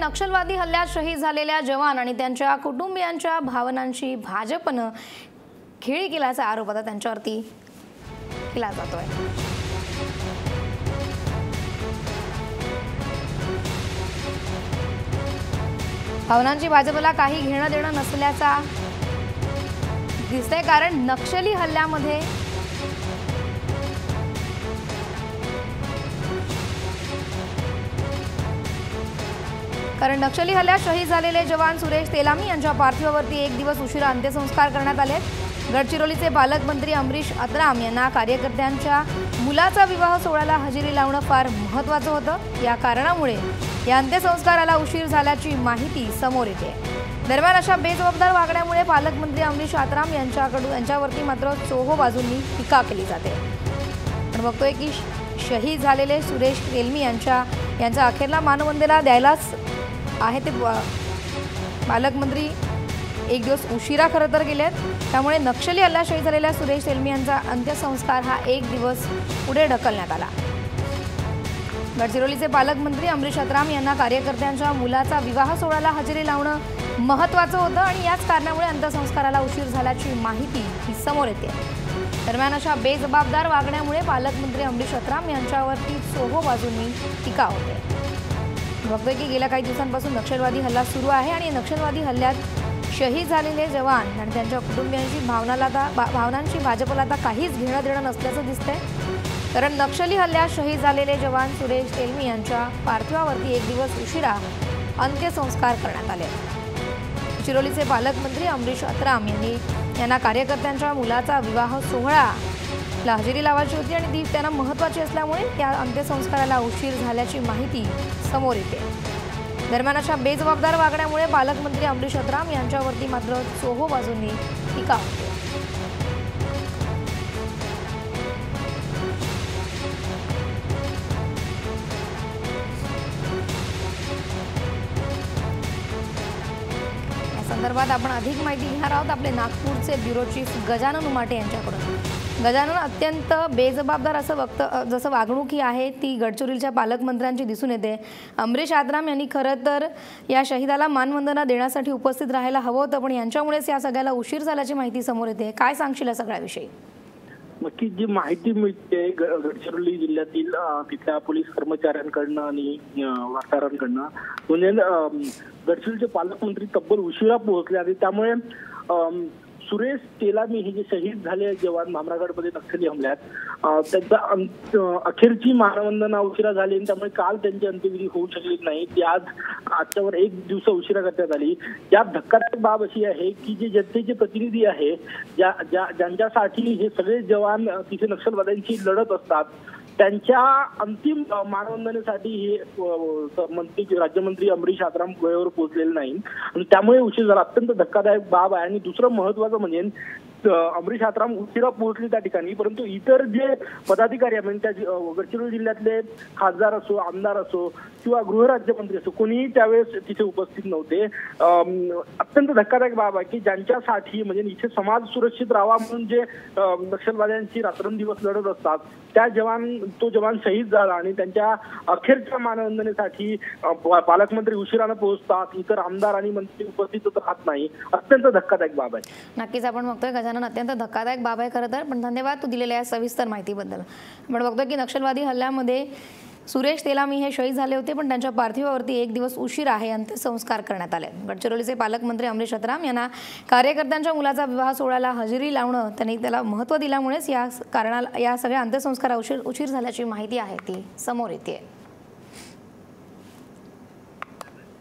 नक्षलवादी हल्ल्यात शहीद झालेल्या जवान आणि त्यांच्या कुटुंबियांच्या भावनांची भाजपनं खेळी केल्याचा आरोप आता त्यांच्यावरती केला जातोय. भावनांची भाजपला काही घेणं देणं नसल्याचा दिसतंय कारण नक्षली हल्ल्यामध्ये कारण नक्षली हल्ल्यात शहीद झालेले जवान सुरेश तेलामी यांच्या पार्थिवावरती एक दिवस उशिरा अंत्यसंस्कार करण्यात आले गडचिरोलीचे पालकमंत्री अमरीश अत्राम यांना कार्यकर्त्यांच्या मुलाचा विवाह सोहळ्याला हजेरी लावणं फार महत्त्वाचं होतं. या कारणामुळे या अंत्यसंस्काराला उशीर झाल्याची माहिती समोर येते. दरम्यान अशा बेजबाबदार वागण्यामुळे पालकमंत्री अमरीश आत्राम यांच्याकडून यांच्यावरती मात्र चोहो बाजूंनी टीका केली जाते. आपण बघतोय की शहीद झालेले सुरेश तेलमी यांच्या यांचा अखेरला मानवंदेला द्यायलाच आहे ते पालकमंत्री एक दिवस उशिरा खरं तर गेले आहेत. त्यामुळे नक्षली हल्ला शहीद झालेल्या सुरेश तेलमी यांचा अंत्यसंस्कार हा एक दिवस पुढे ढकलण्यात आला. गडचिरोलीचे पालकमंत्री अमरीश अत्राम यांना कार्यकर्त्यांच्या मुलाचा विवाह सोहळ्याला हजेरी लावणं महत्त्वाचं होतं आणि याच कारणामुळे अंत्यसंस्काराला उशीर झाल्याची माहिती ही समोर येते. दरम्यान अशा बेजबाबदार वागण्यामुळे पालकमंत्री अमरीश अत्राम यांच्यावरती चोहो बाजूंनी टीका होते. बघतोय की गेल्या काही दिवसांपासून नक्षलवादी हल्ला सुरू आहे आणि नक्षलवादी हल्ल्यात शहीद झालेले जवान आणि त्यांच्या कुटुंबियांची भावनाला आता भा- भावनांची भाजपला आता काहीच घेणं देणं नसल्याचं दिसतंय. कारण नक्षली हल्ल्यात शहीद झालेले जवान सुरेश तेलमी यांच्या पार्थिवावरती एक दिवस उशिरा अंत्यसंस्कार करण्यात आले. चिरोलीचे पालकमंत्री अमरीश अत्राम यांनी यांना कार्यकर्त्यांच्या मुलाचा विवाह सोहळा हजेरी लावायची होती आणि ती त्यांना महत्त्वाची असल्यामुळे त्या अंत्यसंस्काराला उशीर झाल्याची माहिती समोर येते. दरम्यान अशा बेजबाबदार वागण्यामुळे पालकमंत्री अमरीश अत्राम यांच्यावरती मात्र चोहो बाजूंनी टीका या संदर्भात आपण अधिक माहिती घेणार आहोत. आपले नागपूरचे ब्युरो चीफ गजानन उमाटे यांच्याकडून. गजानन अत्यंत बेजबाबदार असं वक्त जसं वागणूक ही आहे ती गडचिरोलीच्या पालकमंत्र्यांची दिसून येते. अमरीश आदराम यांनी खरं तर या शहीदाला मानवंदना देण्यासाठी उपस्थित राहायला हवं होतं पण यांच्यामुळेच या सगळ्याला उशीर झाल्याची माहिती समोर येते. काय सांगशील या सगळ्याविषयी? नक्की जी माहिती मिळते ग- गडचिरोली जिल्ह्यातील तिथल्या पोलीस कर्मचाऱ्यांकडनं आणि वार्ताहरांकडनं म्हणजे गडचिरोलीचे पालकमंत्री तब्बल उशिरा पोहोचले आणि त्यामुळे सुरेश तेलामी हे जे शहीद झाले जवान भामरागडमध्ये नक्षली हमल्यात त्यांचा अखेरची मानवंदना उशिरा झाली आणि त्यामुळे काल त्यांची अंत्यविधी होऊ शकली नाही. ती आज आजच्यावर एक दिवस उशिरा करण्यात आली. यात धक्कादायक बाब अशी आहे की जे जनतेचे प्रतिनिधी आहे ज्या ज्या ज्यांच्यासाठी हे सगळे जवान तिथे नक्षलवाद्यांची लढत असतात त्यांच्या अंतिम मानवंदनेसाठी हे मंत्री राज्यमंत्री अमरीश आत्राम वेळेवर पोहोचलेले नाही आणि त्यामुळे उशीर झाला. अत्यंत धक्कादायक बाब आहे. आणि दुसरं महत्वाचं म्हणजे अमरीश आत्राम उशिरा पोहोचले त्या ठिकाणी परंतु इतर जे पदाधिकारी आहे म्हणजे त्या गडचिरोली जिल्ह्यातले खासदार असो आमदार असो किंवा गृहराज्यमंत्री असो कोणीही त्यावेळेस तिथे उपस्थित नव्हते. अत्यंत धक्कादायक बाब आहे की ज्यांच्यासाठी म्हणजे इथे समाज सुरक्षित राहावा म्हणून जे अ, नक्षलवाद्यांची रात्रंदिवस लढत असतात त्या जवान तो जवान शहीद झाला आणि त्यांच्या अखेरच्या मानवंदनेसाठी पालकमंत्री उशिरानं पोहोचतात इतर आमदार आणि मंत्री उपस्थित राहत नाही. अत्यंत धक्कादायक बाब आहे. नक्कीच आपण बघतोय गजानन अत्यंत धक्कादायक बाब आहे खरं तर. पण धन्यवाद तू दिलेल्या या सविस्तर माहितीबद्दल. आपण बघतो की नक्षलवादी हल्ल्यामध्ये सुरेश तेलामी हे शहीद झाले होते पण त्यांच्या पार्थिवावरती एक दिवस उशीर आहे अंत्यसंस्कार करण्यात आले. गडचिरोलीचे पालकमंत्री अमरीश अतराम यांना कार्यकर्त्यांच्या मुलाचा विवाह सोहळ्याला हजेरी लावणं त्यांनी त्याला महत्त्व दिल्यामुळेच या कारणाला या सगळ्या अंत्यसंस्कारा उशीर उशीर झाल्याची माहिती आहे ती समोर येते